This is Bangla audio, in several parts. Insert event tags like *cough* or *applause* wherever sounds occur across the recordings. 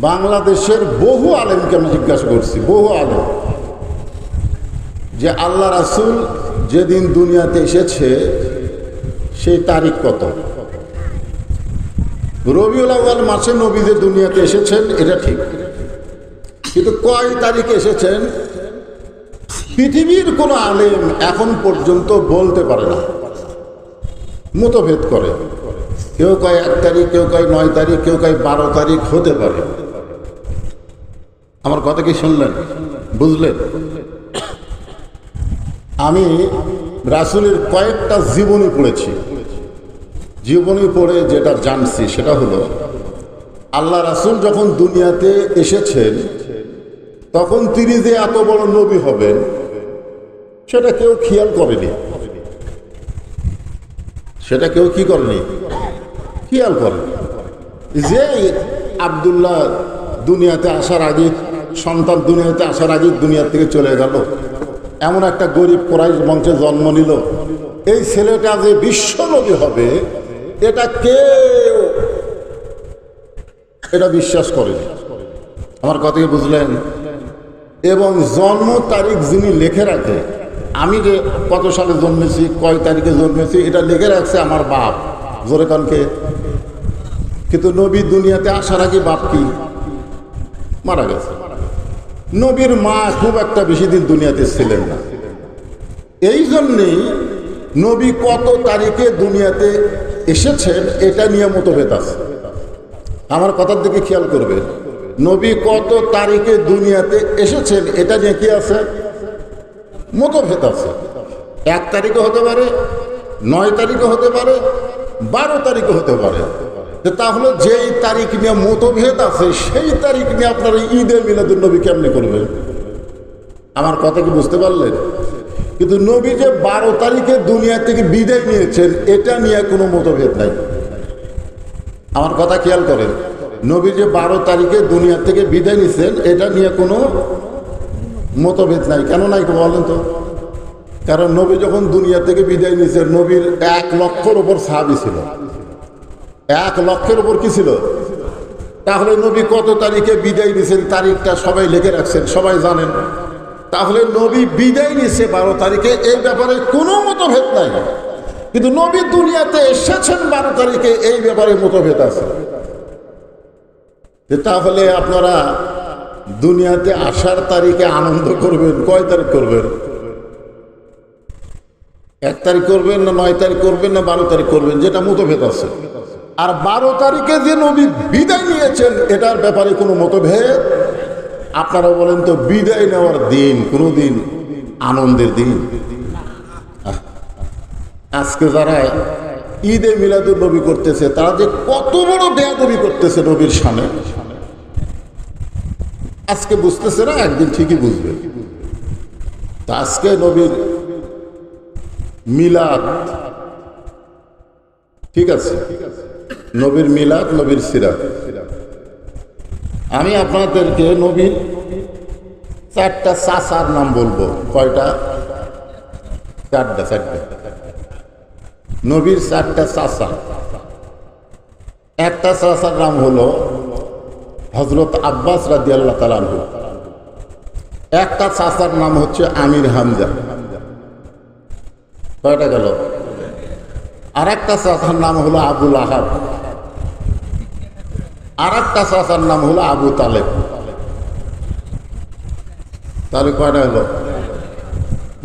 বাংলাদেশের বহু আলেমকে আমি জিজ্ঞাসা করছি, বহু আলেম। যে আল্লাহ রাসুল যেদিন দুনিয়াতে এসেছে, সেই তারিখ কত? রবিউল মাসে নবী যে দুনিয়াতে এসেছেন, এটা ঠিক। কিন্তু কয় তারিখে এসেছেন? পৃথিবীর কোনো আলেম এখন পর্যন্ত বলতে পারে না। মতভেদ করে। কেউ কয় এক তারিখ, কেউ কয় নয় তারিখ, কেউ কয় বারো তারিখ হতে পারে। আমার কথা কি শুনলেন? বুঝলেন? আমি রাসুলের কয়েকটা জীবনী পড়েছি। জীবনী পড়ে যেটা জানছি সেটা হলো, আল্লাহ রাসুল যখন দুনিয়াতে এসেছেন, তখন তিনি যে এত বড় নবী হবেন, সেটা কেউ খেয়াল করেনি। সেটা কেউ কি করেনি? খেয়াল করেনি। যে আবদুল্লাহ দুনিয়াতে আসার আগে সন্তান দুনিয়াতে আসার আগে দুনিয়া থেকে চলে গেল। এমন একটা গরিব কোরাইশ বংশে জন্ম নিল। এই ছেলেটা যে বিশ্বনবী হবে, এটা কেউ এটা বিশ্বাস করেনি। আমার কথা বুঝলেন? এবং জন্ম তারিখ যিনি লিখে রাখে, আমি যে কত সালে জন্মেছি, কয় তারিখে জন্মেছি, এটা লিখে রাখছে আমার বাপ। জোরে কানকে কিন্তু নবী দুনিয়াতে আসার আগে বাপ কি? মারা গেছে। নবীর মা খুব একটা বেশি দিন দুনিয়াতে ছিলেন না। এই জন্যেই নবী কত তারিখে দুনিয়াতে এসেছেন এটা নিয়ে মতভেদ আছে। আমার কথার দিকে খেয়াল করবে। নবী কত তারিখে দুনিয়াতে এসেছেন এটা নিয়ে কি আছে? মতভেদ আছে। এক তারিখে হতে পারে, নয় তারিখে হতে পারে, বারো তারিখে হতে পারে। তো তাহলে যেই তারিখ নিয়ে মতভেদ আছে, সেই তারিখ নিয়ে আপনারা ঈদে মিলাদুল নবী কেমনি করবেন আমার কথা কি বুঝতে পারলেন? কিন্তু নবী যে বারো তারিখে দুনিয়া থেকে বিদায় নিয়েছেন, এটা নিয়ে কোনো মতভেদ নাই। আমার কথা খেয়াল করেন, নবী যে বারো তারিখে দুনিয়া থেকে বিদায় নিছেন এটা নিয়ে কোনো মতভেদ নাই। কেন নাই বলেন তো? কারণ নবী যখন দুনিয়া থেকে বিদায় নিয়েছেন, নবীর এক লক্ষর ওপর সাহাবি ছিল। এক লক্ষের উপর কি ছিল? তাহলে নবী কত তারিখে বিদায় নিছেন তারিখটা সবাই লিখে রাখছেন, সবাই জানেন। তাহলে নবী বিদায় নিছে বারো তারিখে, এই ব্যাপারে কোনো মতভেদ নাই। কিন্তু নবী দুনিয়াতে এসেছেন বারো তারিখে, এই ব্যাপারে মতভেদ আছে। তাহলে আপনারা দুনিয়াতে আসার তারিখে আনন্দ করবেন, কয় তারিখ করবেন? এক তারিখ করবেন না নয় তারিখ করবেন না বারো তারিখ করবেন, যেটা মতভেদ আছে। আর বারো তারিখে যে নবী বিদায় নিয়েছেন, এটার ব্যাপারে কোনো মতভেদ? আপনারা বলেন তো, বিদায় নেওয়ার দিন কোনো দিন আনন্দের দিন? আজকে যারা ঈদে মিলাদুল নবী করতেছে, তারা যে কত বড় বেয়াদবি করতেছে নবীর সামনে। আজকে বুঝতেছে না, একদিন ঠিকই বুঝবে। তা আজকে নবীর মিলাদ ঠিক আছে ঠিক আছে? নবীর মিলাদ, নবীর সিরাত। আমি আপনাদেরকে নবীর চারটা চাষার নাম বলব। কয়টা? চারটা চারটা। নবীর চারটা চাষা একটা চাষার নাম হলো হজরত আব্বাস রাজি আল্লাহ তালানহু একটা চাষার নাম হচ্ছে আমির হামজা। কয়টা গেল? আর একটা চাষার নাম হলো আবুল আহাব। আর একটা চাষার নাম হলো আবু তালেব। তাহলে কয়টা হলো?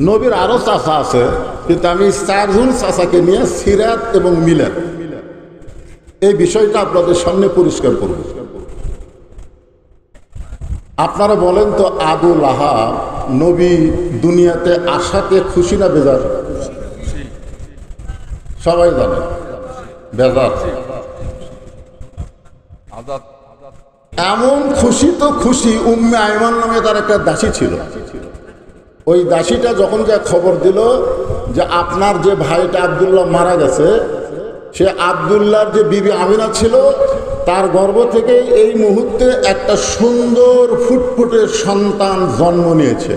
নবীর আরও চাষা আছে, কিন্তু আমি চারজন চাষাকে নিয়ে সিরাত এবং মিলাদ। এই বিষয়টা আপনাদের সামনে পরিষ্কার করব। আপনারা বলেন তো আবু লাহা নবী দুনিয়াতে আসাতে খুশি না বেজার? সবাই জানে। বেজার। এমন খুশি তো খুশি উম্মে আইমান নামে তার একটা দাসী ছিল। ওই দাসীটা যখন যা খবর দিল যে আপনার যে ভাইটা আবদুল্লাহ মারা গেছে সে আবদুল্লাহর যে বিবি আমিনা ছিল তার গর্ভ থেকে এই মুহূর্তে একটা সুন্দর ফুটফুটে সন্তান জন্ম নিয়েছে।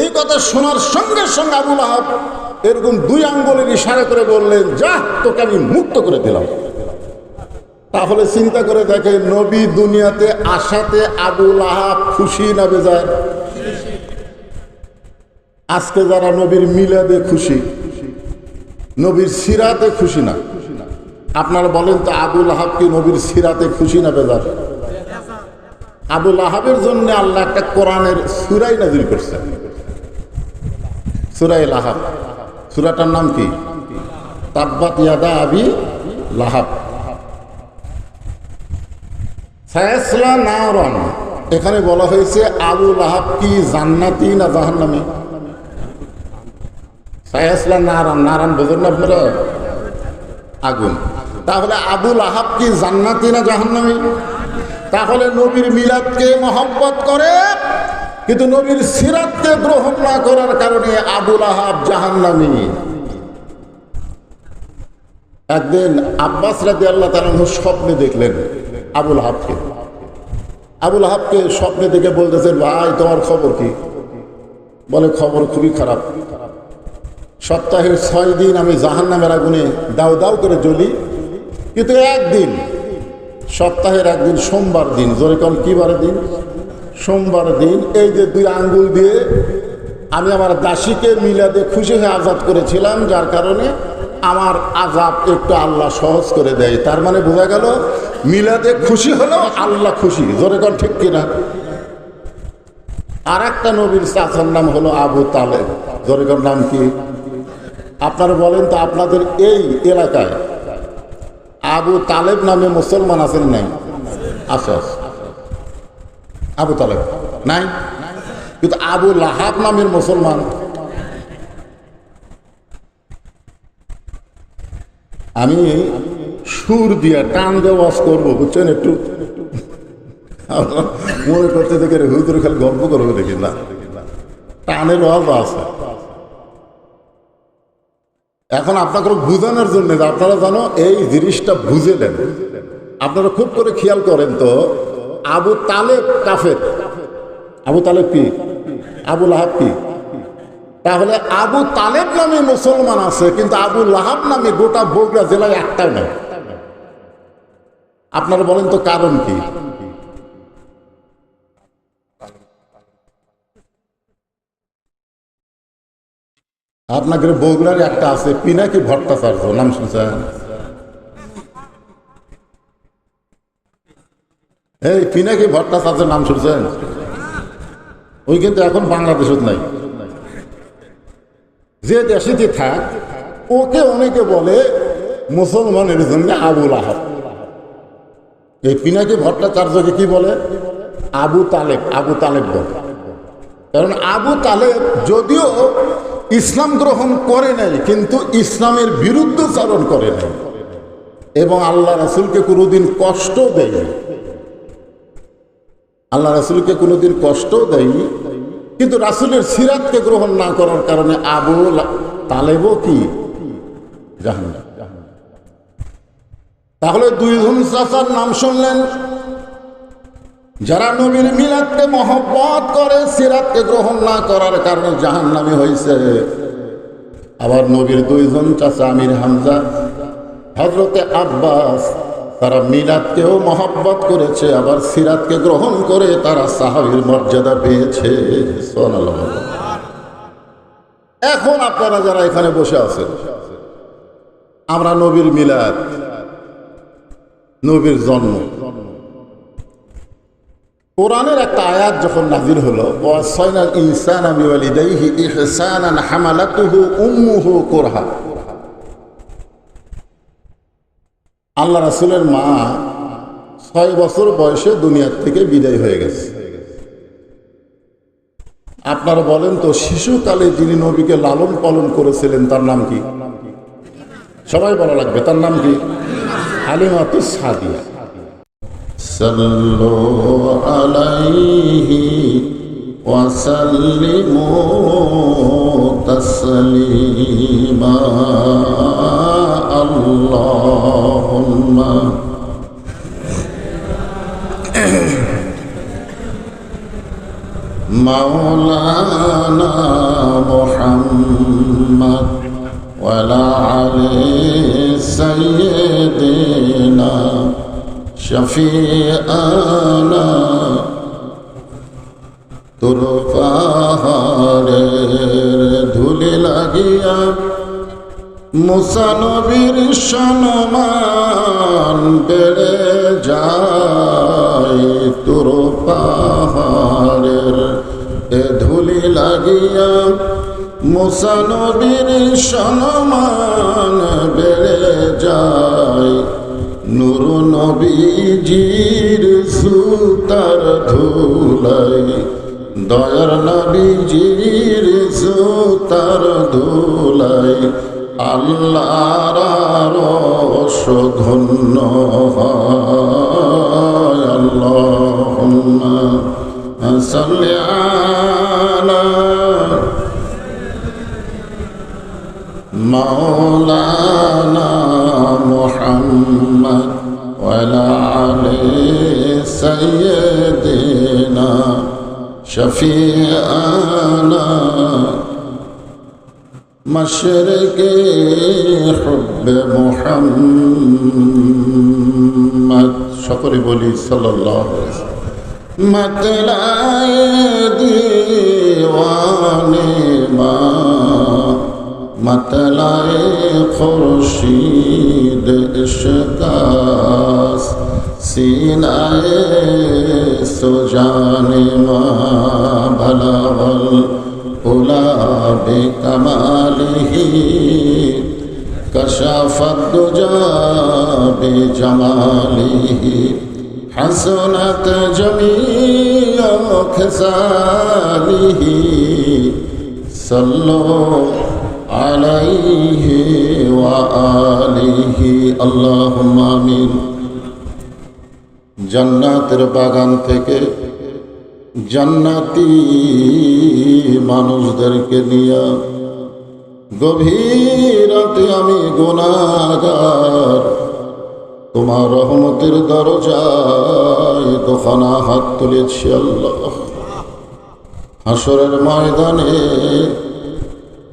এই কথা শোনার সঙ্গে সঙ্গে আবুল আহাব এরকম দুই আঙ্গুলের ইশারা করে বললেন, যা, তোকে আমি মুক্ত করে দিলাম। তাহলে চিন্তা করে দেখে নবী দুনিয়াতে আসাতে আবুল আহাব খুশি না বেজার আজকে যারা নবীর মিলাদে খুশি, নবীর সিরাতে খুশি না। আপনারা বলেন তো, আবুল আহাব কি নবীর সিরাতে খুশি না বেজার? আবুল আহাবের জন্য আল্লাহ একটা কোরআনের সুরাই নাজির করছেন। সুরাই লাহাব। সুরাটার নাম কি? তাব্বাত ইয়াদা আবি লাহাব। ফায়সলা নারন এখানে বলা হয়েছে, আবু লাহাব কি জান্নাতি না জাহান্নামি? ফায়সলা নারান। নারান বোঝেন না আপনারা? আগুন। তাহলে আবুল আহাব কি জান্নাতি না জাহান্নামি? তাহলে নবীর মিলাদকে মহব্বত করে কিন্তু নবীর সিরাতকে গ্রহণ না করার কারণে আবুল আহাব জাহান্নামি। একদিন আব্বাস রাজি আল্লাহ তালু স্বপ্নে দেখলেন আবুল আহাবকে। আবুল আহাবকে স্বপ্নে দেখে বলতেছেন, ভাই, তোমার খবর কি? বলে, খবর খুবই খারাপ। সপ্তাহের ছয় দিন আমি জাহান নামের আগুনে দাও দাও করে জ্বলি। কিন্তু একদিন, সপ্তাহের একদিন সোমবার দিন, জোরে কন কি বারে দিন? সোমবার দিন এই যে দুই আঙ্গুল দিয়ে আমি আমার দাসীকে মিলাদে খুশি হয়ে আজাদ করেছিলাম, যার কারণে আমার আজাব একটু আল্লাহ সহজ করে দেয়। তার মানে বোঝা গেল, মিলাদে খুশি হলো আল্লাহ খুশি। জোরে কন ঠিক কিনা? আর একটা নবীর চাচার নাম হলো আবু তালেব। জোরে নাম কি? আপনারা বলেন তো, আপনাদের এই এলাকায় আবু তালেব নামে মুসলমান আছেন নাই? আছে। আবু তালেব। নাই? কিন্তু আবু লাহাব নামের মুসলমান। আমি সুর দিয়া টান দিয়ে ওয়াজ করব, বুঝছেন একটু? মনে করতে দেখে হুদুর খালি গল্প করব দেখি না। টানের ওয়াজ আছে। এখন আপনাকে বুঝানোর জন্য আপনারা জানো এই জিনিসটা বুঝে বুঝেলেন আপনারা খুব করে খেয়াল করেন তো আবু তালেব কাফের। আবু তালেব কি? আবু লাহাব কি? তাহলে আবু তালেব নামে মুসলমান আছে, কিন্তু আবু লাহাব নামে গোটা বগুড়া জেলায় একটাও নেই। আপনারা বলেন তো কারণ কি? আপনাদের বগুড়ার একটা আছে, পিনাকি ভট্টাচার্য, নাম শুনছেন? এই পিনাকি ভট্টাচার্যের নাম শুনছেন? ওই কিন্তু এখন বাংলাদেশত নাই। যে দেশেতে থাক, ওকে অনেকে বলে মুসলমানের জন্য আবুল আহাব এই পিনাকি ভট্টাচার্যকে কি বলে? আবু তালেব আবু তালেব বলে। কারণ আবু তালেব যদিও ইসলাম গ্রহণ করে নাই, কিন্তু ইসলামের বিরুদ্ধচারণ করে নাই। এবং আল্লাহ রাসুলকে কোনোদিন কষ্ট দেয়নি। আল্লাহ রাসুলকে কোনোদিন কষ্ট দেয়নি, কিন্তু রাসুলের সিরাতকে গ্রহণ না করার কারণে আবু তালেবও কি? জাহান তাহলে দুইজন চাচার নাম শুনলেন। যারা নবীর মিলাদকে মহব্বত করে সিরাতকে গ্রহণ না করার কারণে জাহান নামে হয়েছে আবার নবীর দুইজন চাচা আমির হামজা হজরতে আব্বাস তারা মিলাদকেও মহব্বত করেছে, আবার সিরাতকে গ্রহণ করে তারা সাহাবির মর্যাদা পেয়েছে। এখন আপনারা যারা এখানে বসে আছেন, আমরা নবীর মিলাদ, নবীর জন্ম। কোরআনের একটা আয়াত যখন নাজির হলো ইনসান হামালাতুহু উম্মুহু কুরহা। আল্লাহ রাসুলের মা ছয় বছর বয়সে দুনিয়ার থেকে বিদায় হয়ে গেছে। আপনারা বলেন তো, শিশুকালে যিনি নবীকে লালন পালন করেছিলেন, তার নাম কি? সবাই বলা লাগবে, তার নাম কি? হালিমাতু সাদিয়া। আল্লাহ। اللهم مولانا محمد ولا علي سيدنا শফিআনা তোর পাহাড়ের ধুলি লাগিয়া মুসানবীর সম্মান বেড়ে যায় তোর পাহাড়ের। এ ধুলি লাগিয়া মুসানবীর সম্মান বেড়ে যায়। নূর নবীজির সুতার ধুলাই, দয়ার নবীজির সুতার ধুলাই আল্লাহর ধন্য হয় আল্লাহুম্মা সাল্লি আলা مولانا محمد وعلى علي سيدنا شفيعنا مشرق حب محمد شكري بولي صلى الله عليه وسلم مطلع دیوان ما مطلع خورشید اشکاس سینہ سجان ما بھلا بھلا বিকমালিহি কশফদুজাবি জমালিহি হাসনাত জমিয়খ সালিহি সল্লো আলাইহি ওয়া আলিহি আল্লাহুম্মা আমিন জান্নাতের বাগান থেকে জান্নাতি মানুষদেরকে নিয়ে গভীর আমি গুণাগার তোমার রহমতের দরজায় দোকানা হাত তুলেছি আল্লাহ। হাসরের ময়দানে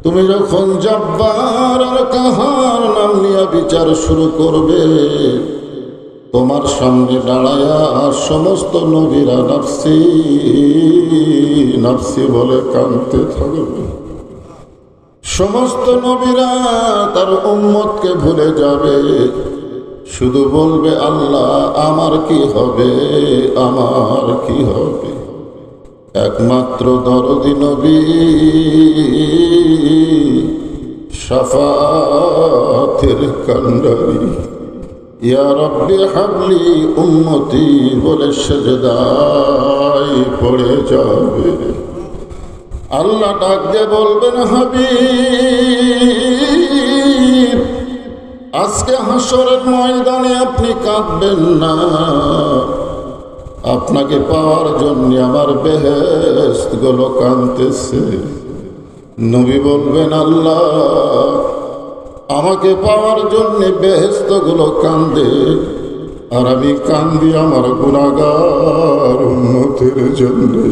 তুমি যখন জব্বার আর কাহার নাম নিয়ে বিচার শুরু করবে তোমার সামনে দাঁড়ায়া সমস্ত নবীরা নাফসি নাফসি বলে কানতে থাকবে। সমস্ত নবীরা তার উম্মতকে ভুলে যাবে। শুধু বলবে, আল্লাহ, আমার কি হবে? আমার কি হবে? একমাত্র দরদি নবী। সাফাতের কান্ডারি। হাবলি উম্মতি বলে সেজদায় পড়ে যাবে। আল্লাহ ডাক বলবেন হাবি আজকে হাসরের ময়দানে আপনি কাঁদবেন না। আপনাকে পাওয়ার জন্য আমার বেহেস্তগুলো কাঁদতেছে। নবী বলবেন, আল্লাহ আমাকে পাওয়ার জন্য বেহেস্তগুলো কান্দে, আর আমি কান্দি আমার গুণাগার উন্নতির জন্যে।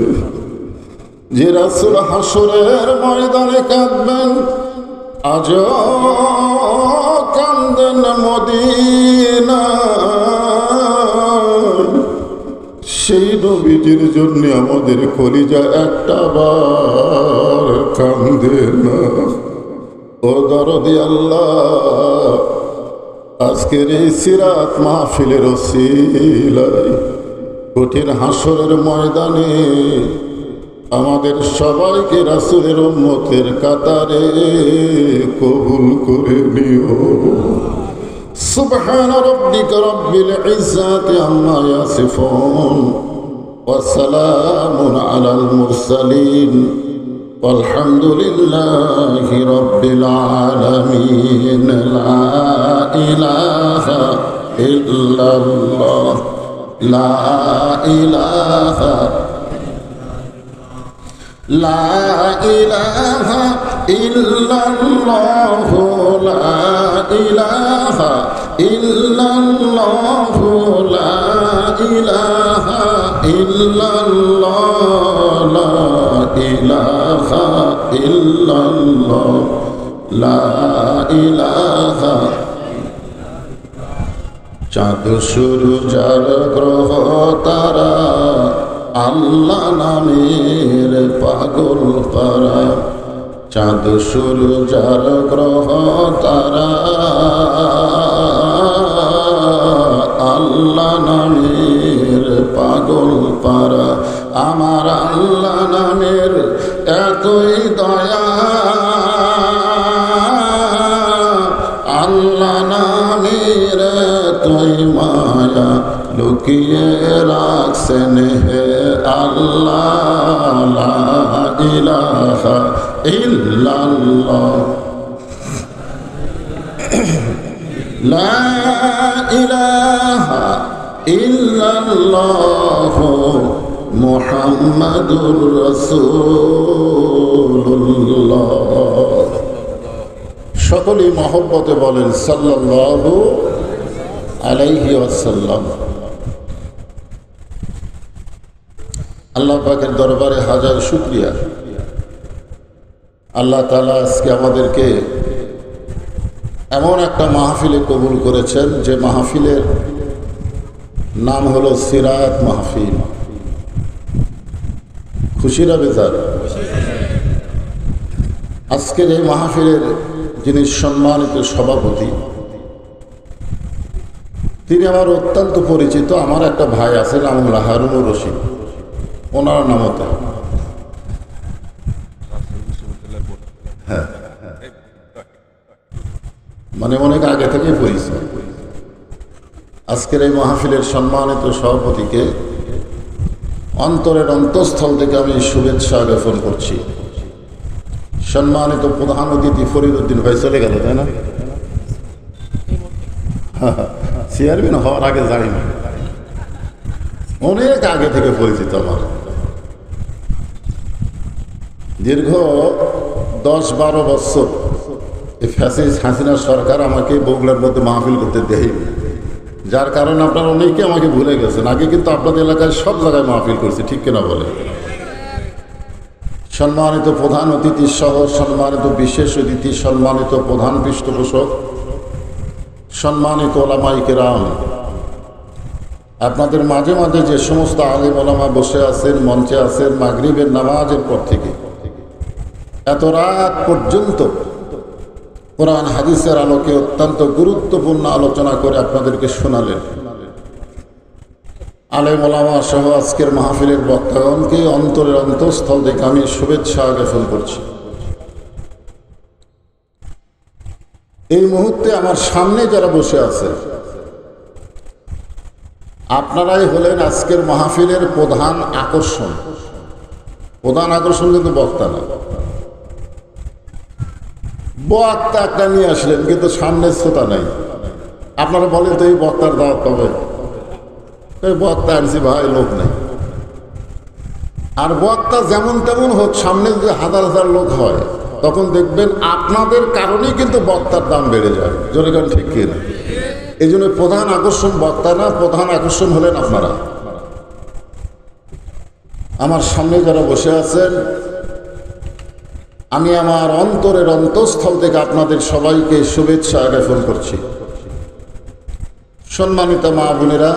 যে রাসুল হাসরের ময়দানে কাঁদবেন আজ কান্দেন মদিনা সেই নবীজির জন্য আমাদের কলিজা একটা বার কান্দে না। ও দরদি আল্লাহ আজকের এই সিরাত মাহফিলের ওসিলায় কঠিন হাসরের ময়দানে আমাদের সবাইকে রাসুলের উম্মতের কাতারে কবুল করে নিও سبحان ربك رب العزة عما يصفون وسلام على المرسلين والحمد لله رب العالمين. لا إله إلا الله. لا إله لا إله إلا الله. لا إله إلا الله. لا إله إلا الله. لا ইলাহা ইল্লাল্লাহ, লা ইলাহা চাঁদ শুরু যার গ্রহ, তারা আল্লাহ নামের পাগল পারা। চাঁদ শুরু যার গ্রহ, তারা আল্লাহ নামের পাগল পারা। আমার আল্লাহ নামের এতই দয়া। আল্লাহ নামের তুই মায়া লুকিয়ে রাখছেন হে আল্লাহ ইলাহা ইল্লাল্লাহ। লা ইলাহা ইল্লাল্লাহ। মুহাম্মাদুর রাসূলুল্লাহ। সকলেই মহব্বতে বলেন সাল্লাল্লাহু আলাইহি ওয়াসাল্লাম। আল্লাহ পাকের দরবারে হাজার শুক্রিয়া। আল্লাহ তালা আজকে আমাদেরকে এমন একটা মাহফিলে কবুল করেছেন, যে মাহফিলের নাম হলো সিরাত মাহফিল। খুশিরা বেজার? আজকের এই মাহফিলের যিনি সম্মানিত সভাপতি, তিনি আমার অত্যন্ত পরিচিত। আমার একটা ভাই আছে, নাম হলো হারুনুর রশিদ। ওনার নামতে হ্যাঁ। মানে অনেক আগে থেকেই পরিচিত। আজকের এই মাহফিলের সম্মানিত সভাপতিকে অন্তরের অন্তঃস্থল থেকে আমি শুভেচ্ছা জ্ঞাপন করছি। সম্মানিত প্রধান অতিথি ফরিদুদ্দিন ভাই চলে গেল, তাই না? *laughs* চেয়ারম্যান হওয়ার আগে জানি না। অনেক আগে থেকে পরিচিত আমার। দীর্ঘ দশ বারো বছর এই ফ্যাসিস হাসিনা সরকার আমাকে বগুড়ার মধ্যে মাহফিল করতে দেয়নি। যার কারণে আপনারা অনেকে আমাকে ভুলে গেছেন। আগে কিন্তু আপনাদের এলাকায় সব জায়গায় মাহফিল করছি, ঠিক কিনা বলে সম্মানিত প্রধান অতিথি সহ সম্মানিত বিশেষ অতিথি, সম্মানিত প্রধান পৃষ্ঠপোষক, সম্মানিত ওলামাইকে রাম আপনাদের মাঝে মাঝে যে সমস্ত আলিম ওলামা বসে আছেন, মঞ্চে আছেন, মাগরিবের নামাজের পর থেকে, এত রাত পর্যন্ত কোরআন, হাদিসের আলোকে অত্যন্ত গুরুত্বপূর্ণ আলোচনা করে আপনাদেরকে শোনালেন। আলেম ওলামা সহ আজকের মাহফিলের বক্তাগণকে অন্তরের অন্তঃস্থল থেকে আমি শুভেচ্ছা জ্ঞাপন করছি। এই মুহূর্তে আমার সামনে যারা বসে আছে, আপনারাই হলেন আজকের মাহফিলের প্রধান আকর্ষণ। প্রধান আকর্ষণ কিন্তু বক্তা না। বক্তা একটা নিয়ে আসলেন, কিন্তু সামনে শ্রোতা নাই। আপনারা বলেন তো এই বক্তার দাওয়াত পাবে এই বক্তা আনছি ভাই, লোক নেই। আর বক্তা যেমন তেমন হোক, সামনে যদি হাজার হাজার লোক হয়, তখন দেখবেন আপনাদের কারণেই কিন্তু বক্তার দাম বেড়ে যায়। কারণ ঠিক কিনা? এই জন্য প্রধান আকর্ষণ বক্তা না, প্রধান আকর্ষণ হলেন আপনারা। আমার সামনে যারা বসে আছেন আমি আমার অন্তরের অন্তঃস্থল থেকে আপনাদের সবাইকে শুভেচ্ছা জ্ঞাপন করছি। সম্মানিত মা বোনেরা,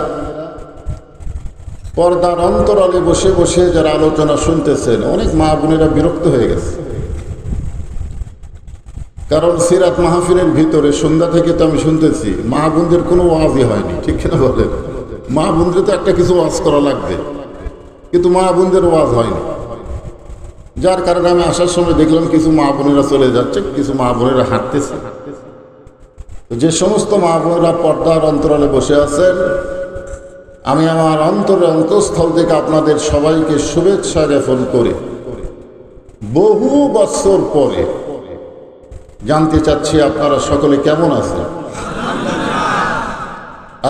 পর্দার অন্তরালে বসে বসে যারা আলোচনা শুনতেছেন, অনেক মা বোনেরা বিরক্ত হয়ে গেছে। কারণ সিরাত মাহফিলের ভিতরে সন্ধ্যা থেকে তো আমি শুনতেছি, মা বোনদের কোনো ওয়াজই হয়নি, ঠিক কিনা বলেন? মা বোনদের তো একটা কিছু ওয়াজ করা লাগবে, কিন্তু মা বোনদের ওয়াজ হয়নি। যার কারণে আমি আসার সময় দেখলাম কিছু মা বোনেরা চলে যাচ্ছে, কিছু মা বোনেরা হাঁটতেছে। যে সমস্ত মা বোনেরা পর্দার অন্তরালে বসে আছেন, আমি আমার অন্তরের অন্তঃস্থল থেকে আপনাদের সবাইকে শুভেচ্ছা জ্ঞাপন করে। বহু বছর পরে জানতে চাচ্ছি আপনারা সকলে কেমন আছেন?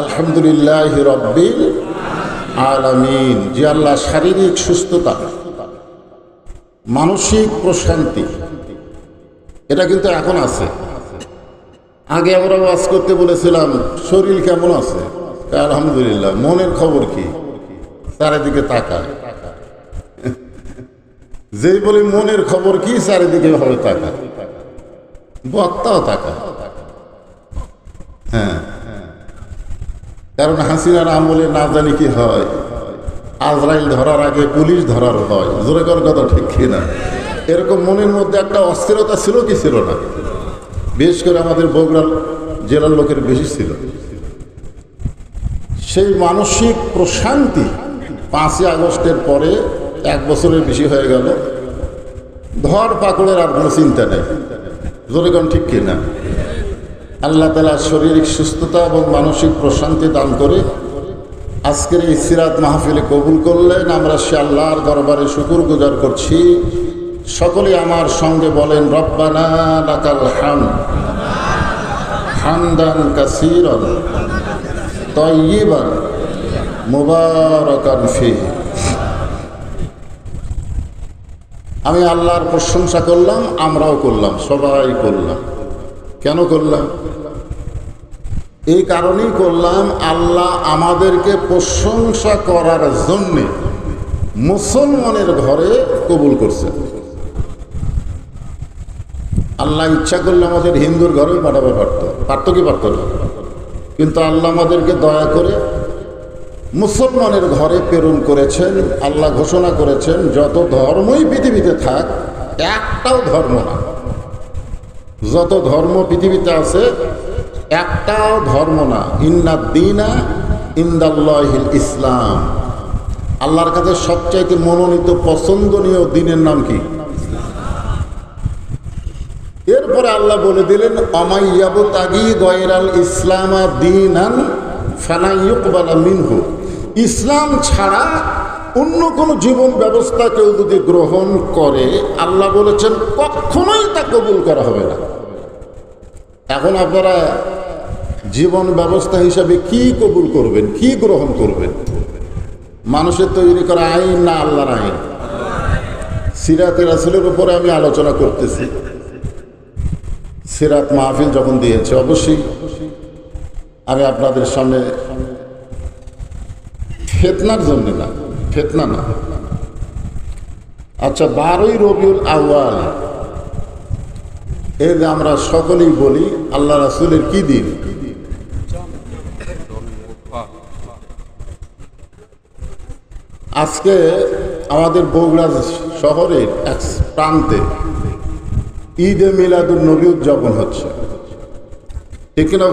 আলহামদুলিল্লাহ রব্বিল আলামিন। যে আল্লাহ শারীরিক সুস্থতা মানসিক প্রশান্তি। এটা কিন্তু এখন আছে। আগে আমরা ওয়াজ করতে বলেছিলাম, শরীর কেমন আছে? আলহামদুলিল্লাহ, মনের খবর কি? চারিদিকে তাকায়। যেই বলি মনের খবর কি, চারিদিকে ভাবে তাকায়। বক্তাও তাকায়। হ্যাঁ। কারণ হাসিনার আমলে না জানি কি হয়। আজরাইল ধরার আগে পুলিশ ধরার হয়। জোরে কর কথা ঠিক কিনা? এরকম মনের মধ্যে একটা অস্থিরতা ছিল কি ছিল না? বিশেষ করে আমাদের বগুড়া জেলার লোকের বেশি ছিল। সেই মানসিক প্রশান্তি পাঁচই আগস্টের পরে এক বছরের বেশি হয়ে গেল। ধর পাকড়ের আর কোনো চিন্তা নেই। জোরেগণ ঠিক কিনা? আল্লাহ তালা শারীরিক সুস্থতা এবং মানসিক প্রশান্তি দান করে আজকের এই সিরাত মাহফিলে কবুল করলেন আমরা সে আল্লাহর দরবারে শুকুর গুজার করছি। সকলে আমার সঙ্গে বলেন, রব্বানা হাম ফিহি। আমি আল্লাহর প্রশংসা করলাম, আমরাও করলাম, সবাই করলাম। কেন করলাম? এই কারণেই করলাম আল্লাহ আমাদেরকে প্রশংসা করার জন্যে মুসলমানের ঘরে কবুল করছে। আল্লাহ ইচ্ছা করলে আমাদের হিন্দুর ঘরেও পাঠাবে পারত পারত কি পারত না? কিন্তু আল্লাহ আমাদেরকে দয়া করে মুসলমানের ঘরে প্রেরণ করেছেন, আল্লাহ ঘোষণা করেছেন, যত ধর্মই পৃথিবীতে থাক, একটাও ধর্ম না। যত ধর্ম পৃথিবীতে আছে একটাও ধর্ম না। ইন্না দিনা ইন্দাল্লাহিল ইসলাম। আল্লাহর কাছে সবচাইতে মনোনীত, পছন্দনীয় দিনের নাম কি? এরপরে আল্লাহ বলে দিলেন অমাইয়াবু তাগি গয়রাল ইসলামা দিনান ফানাইয়ুকবালা মিনহু। ইসলাম ছাড়া অন্য কোনো জীবন ব্যবস্থা কেউ যদি গ্রহণ করে, আল্লাহ বলেছেন, কখনোই তা কবুল করা হবে না। এখন আপনারা জীবন ব্যবস্থা হিসাবে কি কবুল করবেন, কি গ্রহণ করবেন? মানুষের তৈরি করা আইন না আল্লাহর আইন? সিরাতের আসলের উপরে আমি আলোচনা করতেছি। সিরাত মাহফিল যখন দিয়েছে, অবশ্যই আমি আপনাদের সামনে ফেতনার জন্য না, ফেতনা না। আচ্ছা বারোই রবিউল আউয়াল, এর আমরা সকলেই বলি, আল্লাহ রাসুলের কি দিন? আজকে আমাদের বগুড়া শহরের এক প্রান্তে ঈদে মিলাদুল নবী উদযাপন হচ্ছে। ঠিক কিনা